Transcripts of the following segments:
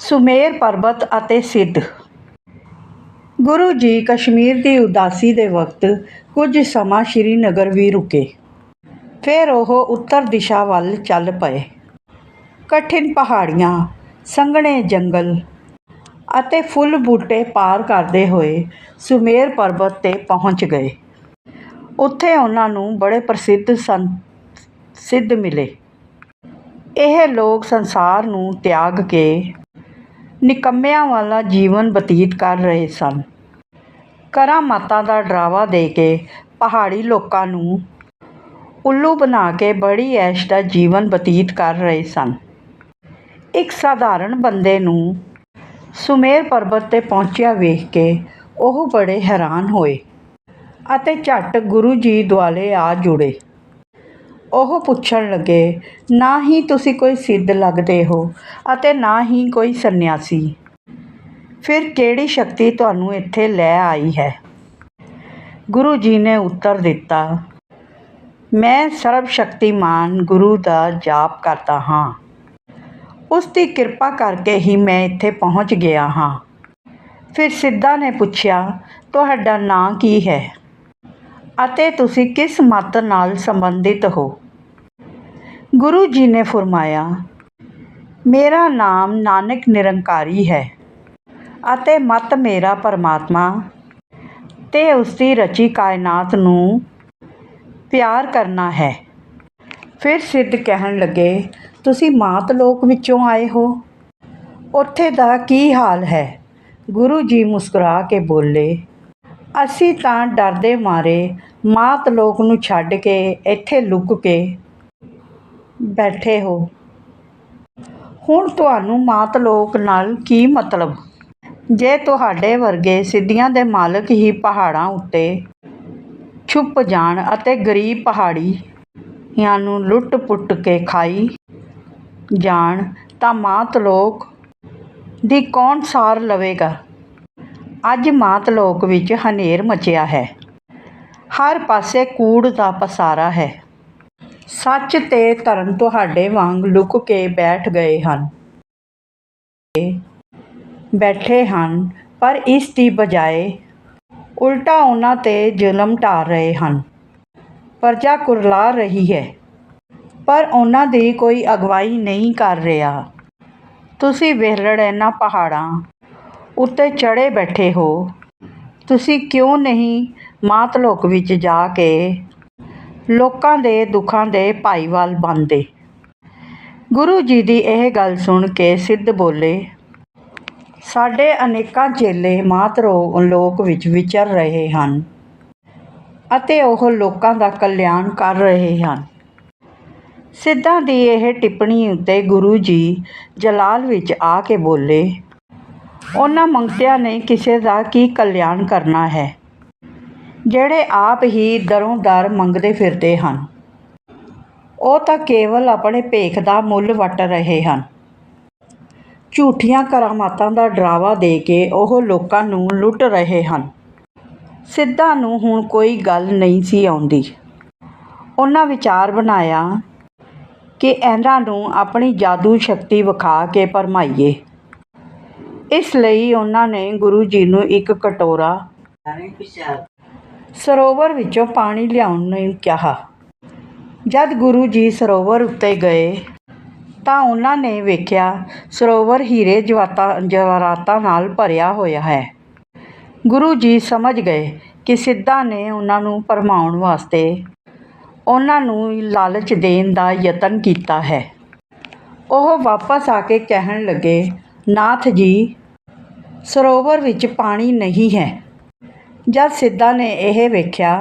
ਸੁਮੇਰ ਪਰਬਤ ਅਤੇ ਸਿੱਧ। ਗੁਰੂ ਜੀ ਕਸ਼ਮੀਰ ਦੀ ਉਦਾਸੀ ਦੇ ਵਕਤ ਕੁਝ ਸਮਾਂ ਸ਼੍ਰੀਨਗਰ ਵੀ ਰੁਕੇ। ਫਿਰ ਉਹ ਉੱਤਰ ਦਿਸ਼ਾ ਵੱਲ ਚੱਲ ਪਏ। ਕਠਿਨ ਪਹਾੜੀਆਂ, ਸੰਘਣੇ ਜੰਗਲ ਅਤੇ ਫੁੱਲ ਬੂਟੇ ਪਾਰ ਕਰਦੇ ਹੋਏ ਸੁਮੇਰ ਪਰਬਤ ਤੇ ਪਹੁੰਚ ਗਏ। ਉੱਥੇ ਉਹਨਾਂ ਨੂੰ ਬੜੇ ਪ੍ਰਸਿੱਧ ਸੰਤ ਸਿੱਧ ਮਿਲੇ। ਇਹ ਲੋਕ ਸੰਸਾਰ ਨੂੰ ਤਿਆਗ ਕੇ ਨਿਕੰਮਿਆਂ ਵਾਲਾ ਜੀਵਨ ਬਤੀਤ ਕਰ ਰਹੇ ਸਨ। ਕਰਾਮਾਤਾਂ ਦਾ ਡਰਾਵਾ ਦੇ ਕੇ ਪਹਾੜੀ ਲੋਕਾਂ ਨੂੰ ਉੱਲੂ ਬਣਾ ਕੇ ਬੜੀ ਐਸ਼ ਦਾ ਜੀਵਨ ਬਤੀਤ ਕਰ ਰਹੇ ਸਨ। ਇੱਕ ਸਾਧਾਰਨ ਬੰਦੇ ਨੂੰ ਸੁਮੇਰ ਪਰਬਤ ਤੇ ਪਹੁੰਚਿਆ ਵੇਖ ਕੇ ਉਹ ਬੜੇ ਹੈਰਾਨ ਹੋਏ ਅਤੇ ਝੱਟ ਗੁਰੂ ਜੀ ਦੁਆਲੇ ਆ ਜੁੜੇ। ਉਹ ਪੁੱਛਣ ਲੱਗੇ, ਨਾ ਹੀ ਤੁਸੀਂ ਕੋਈ ਸਿੱਧ ਲੱਗਦੇ ਹੋ ਅਤੇ ਨਾ ਹੀ ਕੋਈ ਸੰਨਿਆਸੀ। ਫਿਰ ਕਿਹੜੀ ਸ਼ਕਤੀ ਤੁਹਾਨੂੰ ਇੱਥੇ ਲੈ ਆਈ ਹੈ? ਗੁਰੂ ਜੀ ਨੇ ਉੱਤਰ ਦਿੱਤਾ, ਮੈਂ ਸਰਬ ਸ਼ਕਤੀਮਾਨ ਗੁਰੂ ਦਾ ਜਾਪ ਕਰਦਾ ਹਾਂ। ਉਸ ਦੀ ਕਿਰਪਾ ਕਰਕੇ ਹੀ ਮੈਂ ਇੱਥੇ ਪਹੁੰਚ ਗਿਆ ਹਾਂ। ਫਿਰ ਸਿੱਧਾ ਨੇ ਪੁੱਛਿਆ, ਤੁਹਾਡਾ ਨਾਂ ਕੀ ਹੈ? ਅਤੇ ਤੁਸੀਂ ਕਿਸ ਮਤ ਨਾਲ ਸੰਬੰਧਿਤ ਹੋ? ਗੁਰੂ ਜੀ ਨੇ ਫਰਮਾਇਆ, ਮੇਰਾ ਨਾਮ ਨਾਨਕ ਨਿਰੰਕਾਰੀ ਹੈ ਅਤੇ ਮਤ ਮੇਰਾ ਪਰਮਾਤਮਾ ਤੇ ਉਸ ਦੀ ਰਚੀ ਕਾਇਨਾਤ ਨੂੰ ਪਿਆਰ ਕਰਨਾ ਹੈ। ਫਿਰ ਸਿੱਧ ਕਹਿਣ ਲੱਗੇ, ਤੁਸੀਂ ਮਾਤ ਲੋਕ ਵਿੱਚੋਂ ਆਏ ਹੋ। ਉੱਥੇ ਦਾ ਕੀ ਹਾਲ ਹੈ? ਗੁਰੂ ਜੀ ਮੁਸਕਰਾ ਕੇ ਬੋਲੇ ਅਸੀਂ ਤਾਂ ਡਰਦੇ ਮਾਰੇ, ਮਾਤ ਲੋਕ ਨੂੰ ਛੱਡ ਕੇ ਇੱਥੇ ਲੁੱਕ ਕੇ ਬੈਠੇ ਹੋ। ਹੁਣ ਤੁਹਾਨੂੰ ਮਾਤ ਲੋਕ ਨਾਲ ਕੀ ਮਤਲਬ? ਜੇ ਤੁਹਾਡੇ ਵਰਗੇ ਸਿੱਧੀਆਂ ਦੇ ਮਾਲਕ ਹੀ ਪਹਾੜਾਂ ਉੱਤੇ ਛੁਪ ਜਾਣ ਅਤੇ ਗਰੀਬ ਪਹਾੜੀਆਂ ਨੂੰ ਲੁੱਟ-ਪੁੱਟ ਕੇ ਖਾਈ ਜਾਣ, ਤਾਂ ਮਾਤ ਲੋਕ ਦੀ ਕੌਣ ਸਾਰ ਲਵੇਗਾ? ਅੱਜ ਮਾਤ ਲੋਕ ਵਿੱਚ ਹਨੇਰ ਮਚਿਆ ਹੈ। ਹਰ ਪਾਸੇ ਕੂੜ ਦਾ ਪਸਾਰਾ ਹੈ। ਸੱਚ ਤੇ ਧਰਮ ਤੁਹਾਡੇ ਵਾਂਗ ਲੁਕ ਕੇ ਬੈਠ ਗਏ ਹਨ। ਬੈਠੇ ਹਨ, ਪਰ ਇਸ ਦੀ ਬਜਾਏ ਉਲਟਾ ਉਹਨਾਂ ਤੇ ਜ਼ੁਲਮ ਢਾਰ ਰਹੇ ਹਨ। ਪਰਜਾ ਕੁਰਲਾ ਰਹੀ ਹੈ, ਪਰ ਉਹਨਾਂ ਦੀ ਕੋਈ ਅਗਵਾਈ ਨਹੀਂ ਕਰ ਰਿਹਾ। ਤੁਸੀਂ ਵਿਹਲੜ ਇਹਨਾਂ ਪਹਾੜਾਂ ਉੱਤੇ ਚੜੇ ਬੈਠੇ ਹੋ। ਤੁਸੀਂ ਕਿਉਂ ਨਹੀਂ ਮਾਤ ਲੋਕ ਵਿੱਚ ਜਾ ਕੇ ਲੋਕਾਂ ਦੇ ਦੁੱਖਾਂ ਦੇ ਭਾਈਵਾਲ ਬਣਦੇ? ਗੁਰੂ ਜੀ ਦੀ ਇਹ ਗੱਲ ਸੁਣ ਕੇ ਸਿੱਧ ਬੋਲੇ, ਸਾਡੇ ਅਨੇਕਾਂ ਚੇਲੇ ਮਾਤ ਲੋਕ ਵਿੱਚ ਵਿਚਰ ਰਹੇ ਹਨ ਅਤੇ ਉਹ ਲੋਕਾਂ ਦਾ ਕਲਿਆਣ ਕਰ ਰਹੇ ਹਨ। ਸਿੱਧਾਂ ਦੀ ਇਹ ਟਿੱਪਣੀ ਉੱਤੇ ਗੁਰੂ ਜੀ ਜਲਾਲ ਵਿੱਚ ਆ ਕੇ ਬੋਲੇ ਉਹਨਾਂ ਮੰਗਤਿਆਂ ਨੇ ਕਿਸੇ ਦਾ ਕੀ ਕਲਿਆਣ ਕਰਨਾ ਹੈ? ਜਿਹੜੇ ਆਪ ਹੀ ਦਰੋਂ ਦਰ ਮੰਗਦੇ ਫਿਰਦੇ ਹਨ। ਉਹ ਤਾਂ ਕੇਵਲ ਆਪਣੇ ਭੇਖ ਦਾ ਮੁੱਲ ਵਟ ਰਹੇ ਹਨ। ਝੂਠੀਆਂ ਕਰਾਮਾਤਾਂ ਦਾ ਡਰਾਵਾ ਦੇ ਕੇ ਉਹ ਲੋਕਾਂ ਨੂੰ ਲੁੱਟ ਰਹੇ ਹਨ। ਸਿੱਧਾ ਨੂੰ ਹੁਣ ਕੋਈ ਗੱਲ ਨਹੀਂ ਸੀ ਆਉਂਦੀ। ਉਹਨਾਂ ਵਿਚਾਰ ਬਣਾਇਆ ਕਿ ਇਹਨਾਂ ਨੂੰ ਆਪਣੀ ਜਾਦੂ ਸ਼ਕਤੀ ਵਿਖਾ ਕੇ ਭਰਮਾਈਏ। ਇਸ ਲਈ ਉਹਨਾਂ ਨੇ ਗੁਰੂ ਜੀ ਨੂੰ ਇੱਕ ਕਟੋਰਾ ਸਰੋਵਰ ਵਿੱਚੋਂ ਪਾਣੀ ਲਿਆਉਣ ਨੂੰ ਕਿਹਾ। ਜਦ ਗੁਰੂ ਜੀ ਸਰੋਵਰ ਉੱਤੇ ਗਏ, ਤਾਂ ਉਹਨਾਂ ਨੇ ਵੇਖਿਆ ਸਰੋਵਰ ਹੀਰੇ ਜਵਾਤਾ, ਜਵਾਰਾਤਾਂ ਨਾਲ ਭਰਿਆ ਹੋਇਆ ਹੈ। ਗੁਰੂ ਜੀ ਸਮਝ ਗਏ ਕਿ ਸਿੱਧਾ ਨੇ ਉਹਨਾਂ ਨੂੰ ਭਰਮਾਉਣ ਵਾਸਤੇ ਉਹਨਾਂ ਨੂੰ ਲਾਲਚ ਦੇਣ ਦਾ ਯਤਨ ਕੀਤਾ ਹੈ। ਉਹ ਵਾਪਸ ਆ ਕੇ ਕਹਿਣ ਲੱਗੇ, ਨਾਥ ਜੀ ਸਰੋਵਰ ਵਿੱਚ ਪਾਣੀ ਨਹੀਂ ਹੈ। ਜਦ ਸਿੱਧਾ ਨੇ ਇਹ ਵੇਖਿਆ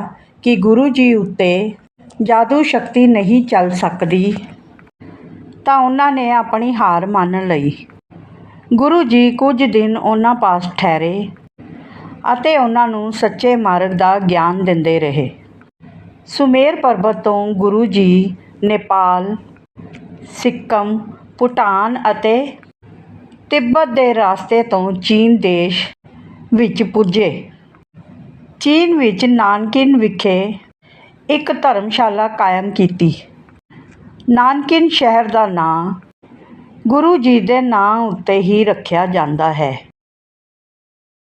ਕਿ ਗੁਰੂ ਜੀ ਉੱਤੇ ਜਾਦੂ ਸ਼ਕਤੀ ਨਹੀਂ ਚੱਲ ਸਕਦੀ, ਤਾਂ ਉਹਨਾਂ ਨੇ ਆਪਣੀ ਹਾਰ ਮੰਨ ਲਈ। ਗੁਰੂ ਜੀ ਕੁਝ ਦਿਨ ਉਹਨਾਂ ਪਾਸ ਠਹਿਰੇ ਅਤੇ ਉਹਨਾਂ ਨੂੰ ਸੱਚੇ ਮਾਰਗ ਦਾ ਗਿਆਨ ਦਿੰਦੇ ਰਹੇ। ਸੁਮੇਰ ਪਰਬਤ ਤੋਂ ਗੁਰੂ ਜੀ, ਨੇਪਾਲ, ਸਿੱਕਮ, ਭੂਟਾਨ ਅਤੇ ਤਿੱਬਤ ਦੇ ਰਸਤੇ ਤੋਂ ਚੀਨ ਦੇਸ਼ ਵਿੱਚ ਪੁੱਜੇ। ਚੀਨ ਵਿੱਚ ਨਾਨਕਿਨ ਵਿਖੇ ਇੱਕ ਧਰਮਸ਼ਾਲਾ ਕਾਇਮ ਕੀਤੀ। ਨਾਨਕਿਨ ਸ਼ਹਿਰ ਦਾ ਨਾਂ ਗੁਰੂ ਜੀ ਦੇ ਨਾਂ ਉੱਤੇ ਹੀ ਰੱਖਿਆ ਜਾਂਦਾ ਹੈ।